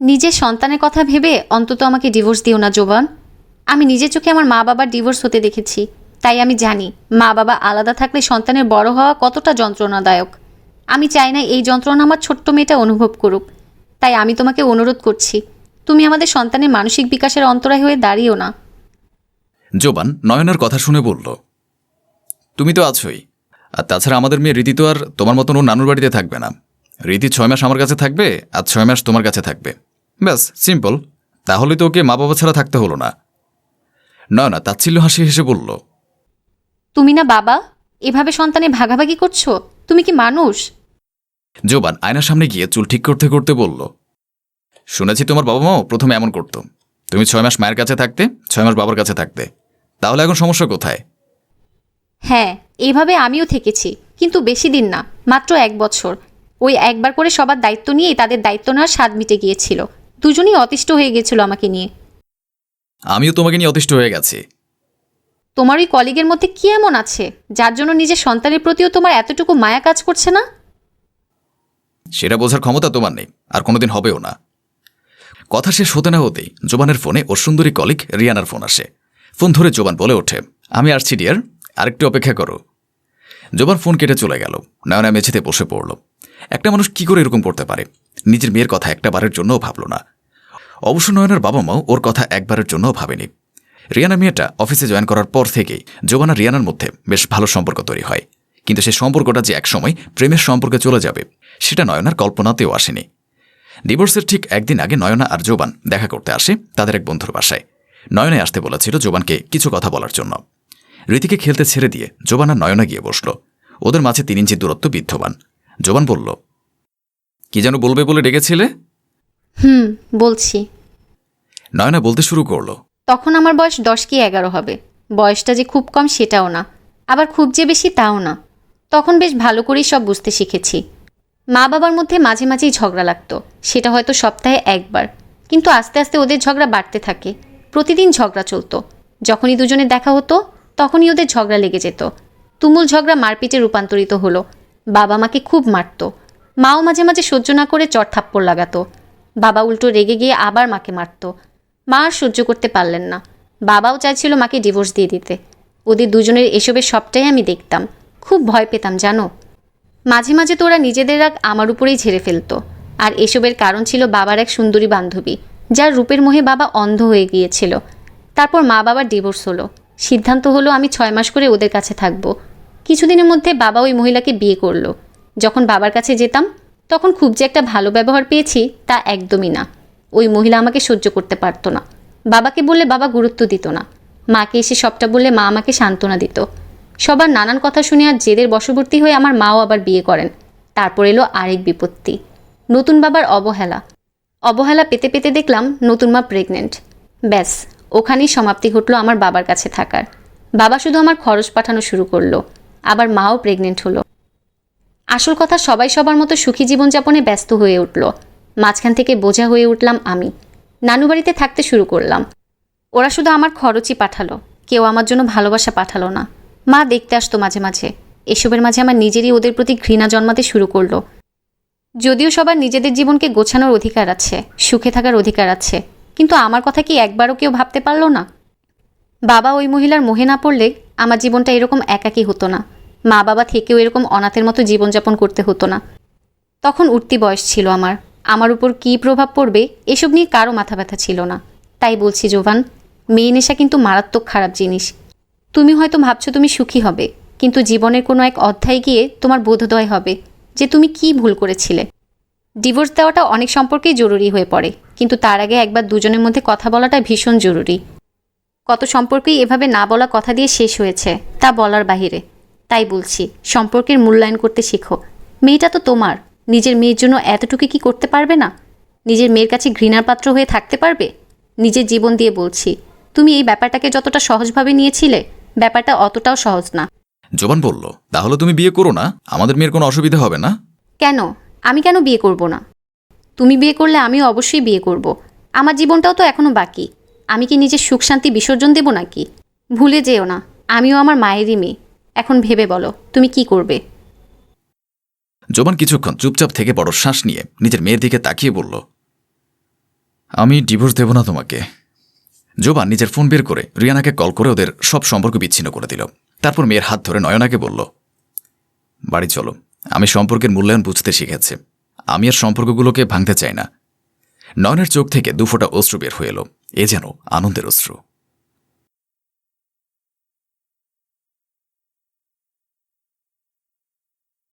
নিজের সন্তানের কথা ভেবে অন্তত আমাকে ডিভোর্স দিও না, জোবান। আমি নিজের চোখে আমার মা বাবার ডিভোর্স হতে দেখেছি। তাই আমি জানি মা বাবা আলাদা থাকলে সন্তানের বড় হওয়া কতটা যন্ত্রণাদায়ক। আমি চাই না এই যন্ত্রণা আমার ছোট্ট মেয়েটা অনুভব করুক। তাই আমি তোমাকে অনুরোধ করছি, তুমি আমাদের সন্তানের মানসিক বিকাশের অন্তরায় হয়ে দাঁড়িও না। জোবান নয়নার কথা শুনে বলল, তুমি তো আছোই। আর তাছাড়া আমাদের মেয়ে রীতি তো আর তোমার মতন ওর নানুর বাড়িতে থাকবে না। রীতি ছয় মাস আমার কাছে থাকবে আর ছয় মাস তোমার কাছে থাকবে। ব্যাস সিম্পল তাহলে তো ওকে মা বাবা ছাড়া থাকতে হলো না। না নয়না তাচ্ছিল্য হাসি হেসে বলল। তুমি না বাবা এভাবে সন্তানে ভাগাভাগি করছ? তুমি কি মানুষ? জোবান আয়নার সামনে গিয়ে চুল ঠিক করতে করতে বলল। শুনেছি তোমার বাবা মাও প্রথমে এমন করতো। তুমি ছয় মাস মায়ের কাছে থাকতে ছয় মাস বাবার কাছে থাকতে। তাহলে এখন সমস্যা কোথায়? হ্যাঁ এভাবে আমিও থেকেছি কিন্তু বেশি দিন না মাত্র এক বছর। ওই একবার করে সবার দায়িত্ব নিয়েই তাদের দায়িত্ব নেওয়ার স্বাদ মিটে গিয়েছিল। দুজনেই অতিষ্ঠ হয়ে গিয়েছিল আমাকে নিয়ে। আমিও তোমাকে নিয়ে অতিষ্ঠ হয়ে গেছি। তোমার ওই কলিগের মধ্যে কি এমন আছে যার জন্য নিজের সন্তানের প্রতিও তোমার এতটুকু মায়া কাজ করছে না? সেটা বোঝার ক্ষমতা তোমার নেই আর কোনোদিন হবেও না। কথা শেষ হতে না হতেই জোবানের ফোনে ওর সুন্দরী কলিক রিয়ানার ফোন আসে। ফোন ধরে জোবান বলে ওঠে আমি আসছি ডিয়ার। আরেকটু অপেক্ষা করো। জোবান ফোন কেটে চলে গেল। নয়না মেঝেতে বসে পড়ল। একটা মানুষ কি করে এরকম করতে পারে? নিজের মেয়ের কথা একটা বারের জন্যও ভাবল না। অবশ্য নয়নার বাবা মাও ওর কথা একবারের জন্যও ভাবেনি। রিয়ানা মেয়েটা অফিসে জয়েন করার পর থেকেই জোবানা রিয়ানার মধ্যে বেশ ভালো সম্পর্ক তৈরি হয়। কিন্তু সেই সম্পর্কটা যে একসময় প্রেমের সম্পর্কে চলে যাবে, সেটা নয়নার কল্পনাতেও আসেনি। ডিভোর্সের ঠিক একদিন আগে নয়না আর জোবান দেখা করতে আসে তাদের এক বন্ধুর বাসায়। নয়নায় আসতে বলেছিল জোবানকে কিছু কথা বলার জন্য। রীতিকে খেলতে ছেড়ে দিয়ে জোবান নয়না গিয়ে বসল। ওদের মাঝে তিন ইঞ্চি দূরত্ব বিদ্যমান। জোবান বলল কি যেন বলবে বলে ডেকেছিলে? হুম বলছি। নয়না বলতে শুরু করল তখন আমার বয়স দশ কি এগারো হবে। বয়সটা যে খুব কম সেটাও না আবার খুব যে বেশি তাও না। তখন বেশ ভালো করেই সব বুঝতে শিখেছি। মা বাবার মধ্যে মাঝে মাঝেই ঝগড়া লাগতো সেটা হয়তো সপ্তাহে একবার। কিন্তু আস্তে আস্তে ওদের ঝগড়া বাড়তে থাকে। প্রতিদিন ঝগড়া চলতো। যখনই দুজনে দেখা হতো তখনই ওদের ঝগড়া লেগে যেত। তুমুল ঝগড়া মারপিটে রূপান্তরিত হলো। বাবা মাকে খুব মারতো। মাও মাঝে মাঝে সহ্য না করে চট থাপ্পড় লাগাতো। বাবা উল্টো রেগে গিয়ে আবার মাকে মারতো। মা আর সহ্য করতে পারলেন না। বাবাও চাইছিল মাকে ডিভোর্স দিয়ে দিতে। ওদের দুজনের এসবের সবটাই আমি দেখতাম। খুব ভয় পেতাম, জানো? মাঝে মাঝে তো ওরা নিজেদের রাগ আমার উপরেই ঝেড়ে ফেলতো। আর এসবের কারণ ছিল বাবার এক সুন্দরী বান্ধবী, যার রূপের মোহে বাবা অন্ধ হয়ে গিয়েছিল। তারপর মা বাবার ডিভোর্স হলো। সিদ্ধান্ত হলো আমি ছয় মাস করে ওদের কাছে থাকব। কিছুদিনের মধ্যে বাবা ওই মহিলাকে বিয়ে করল। যখন বাবার কাছে যেতাম, তখন খুব যে একটা ভালো ব্যবহার পেয়েছি তা একদমই না। ওই মহিলা আমাকে সহ্য করতে পারতো না। বাবাকে বললে বাবা গুরুত্ব দিত না। মাকে এসে সবটা বললে মা আমাকে সান্ত্বনা দিত। সবার নানান কথা শুনে আর জেদের বশবর্তী হয়ে আমার মাও আবার বিয়ে করেন। তারপর এলো আরেক বিপত্তি। নতুন বাবার অবহেলা। অবহেলা পেতে পেতে দেখলাম নতুন মা প্রেগনেন্ট ব্যাস, ওখানেই সমাপ্তি ঘটলো আমার বাবার কাছে থাকার। বাবা শুধু আমার খরচ পাঠানো শুরু করল। আবার মাও প্রেগনেন্ট হলো। আসল কথা, সবাই সবার মতো সুখী জীবনযাপনে ব্যস্ত হয়ে উঠল। মাঝখান থেকে বোঝা হয়ে উঠলাম আমি। নানু বাড়িতে থাকতে শুরু করলাম। ওরা শুধু আমার খরচই পাঠালো। কেউ আমার জন্য ভালোবাসা পাঠালো না। মা দেখতে আসতো মাঝে মাঝে। এসবের মাঝে আমার নিজেরই ওদের প্রতি ঘৃণা জন্মাতে শুরু করল। যদিও সবার নিজেদের জীবনকে গোছানোর অধিকার আছে, সুখে থাকার অধিকার আছে, কিন্তু আমার কথা কি একবারও কেউ ভাবতে পারল না? বাবা ওই মহিলার মোহে না পড়লে আমার জীবনটা এরকম একাকী হতো না। মা বাবা থেকেও এরকম অনাথের মতো জীবনযাপন করতে হতো না। তখন উঠতি বয়স ছিল আমার। আমার উপর কী প্রভাব পড়বে, এসব নিয়ে কারও মাথা ব্যথা ছিল না। তাই বলছি, জোভান, মেয়ে নেশা কিন্তু মারাত্মক খারাপ জিনিস। তুমি হয়তো ভাবছ তুমি সুখী হবে, কিন্তু জীবনের কোনো এক অধ্যায় গিয়ে তোমার বোধোদয় হবে যে তুমি কি ভুল করেছিলে। ডিভোর্স দেওয়াটা অনেক সম্পর্কেই জরুরি হয়ে পড়ে, কিন্তু তার আগে একবার দুজনের মধ্যে কথা বলাটা ভীষণ জরুরি। কত সম্পর্কেই এভাবে না বলা কথা দিয়ে শেষ হয়েছে তা বলার বাহিরে। তাই বলছি সম্পর্কের মূল্যায়ন করতে শেখো। মেয়েটা তো তোমার নিজের মেয়ের জন্য এতটুকু কি করতে পারবে না? নিজের মেয়ের কাছে ঘৃণার পাত্র হয়ে থাকতে পারবে? নিজের জীবন দিয়ে বলছি তুমি এই ব্যাপারটাকে যতটা সহজভাবে নিয়েছিলে ব্যাপারটা অতটাও সহজ না। জবান বলল তাহলে তুমি বিয়ে করো না? আমাদের মেয়ের কোনো অসুবিধা হবে না? কেন? আমি কেন বিয়ে করব না? তুমি বিয়ে করলে আমিও অবশ্যই বিয়ে করব। আমার জীবনটাও তো এখনও বাকি। আমি কি নিজের সুখ, শান্তি, বিসর্জন দেব নাকি? ভুলে যেও না, আমিও আমার মায়েরই মেয়ে। এখন ভেবে বলো, তুমি কি করবে? জোবান কিছুক্ষণ চুপচাপ থেকে বড় শ্বাস নিয়ে নিজের মেয়ের দিকে তাকিয়ে বলল, আমি ডিভোর্স দেব না তোমাকে। জোবান নিজের ফোন বের করে রিয়ানাকে কল করে ওদের সব সম্পর্ক বিচ্ছিন্ন করে দিল। তারপর মেয়ের হাত ধরে নয়নাকে বলল, বাড়ি চলো, আমি সম্পর্কের মূল্যায়ন বুঝতে শিখেছি। আমি আর সম্পর্কগুলোকে ভাঙতে চাই না। নয়নের চোখ থেকে দুফোটা অশ্রু বের হয়ে এলো। এ যেন আনন্দের অশ্রু।